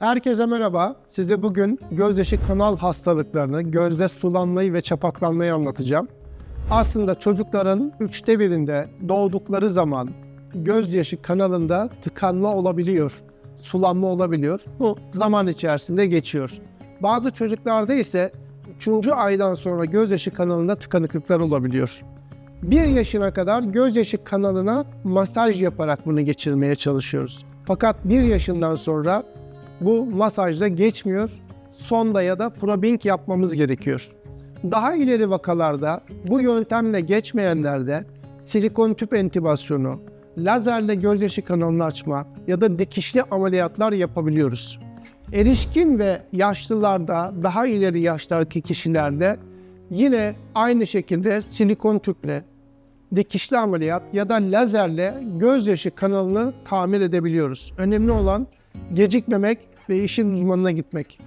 Herkese merhaba. Size bugün gözyaşı kanal hastalıklarını, gözde sulanmayı ve çapaklanmayı anlatacağım. Aslında çocukların üçte birinde doğdukları zaman gözyaşı kanalında tıkanma olabiliyor, sulanma olabiliyor. Bu zaman içerisinde geçiyor. Bazı çocuklarda ise 3. aydan sonra gözyaşı kanalında tıkanıklıklar olabiliyor. 1 yaşına kadar gözyaşı kanalına masaj yaparak bunu geçirmeye çalışıyoruz. Fakat 1 yaşından sonra bu masajda geçmiyor. Sonda ya da probing yapmamız gerekiyor. Daha ileri vakalarda bu yöntemle geçmeyenlerde silikon tüp entübasyonu, lazerle gözyaşı kanalını açma ya da dikişli ameliyatlar yapabiliyoruz. Erişkin ve yaşlılarda, daha ileri yaşlardaki kişilerde yine aynı şekilde silikon tüple, dikişli ameliyat ya da lazerle gözyaşı kanalını tamir edebiliyoruz. Önemli olan gecikmemek ve işin uzmanına gitmek.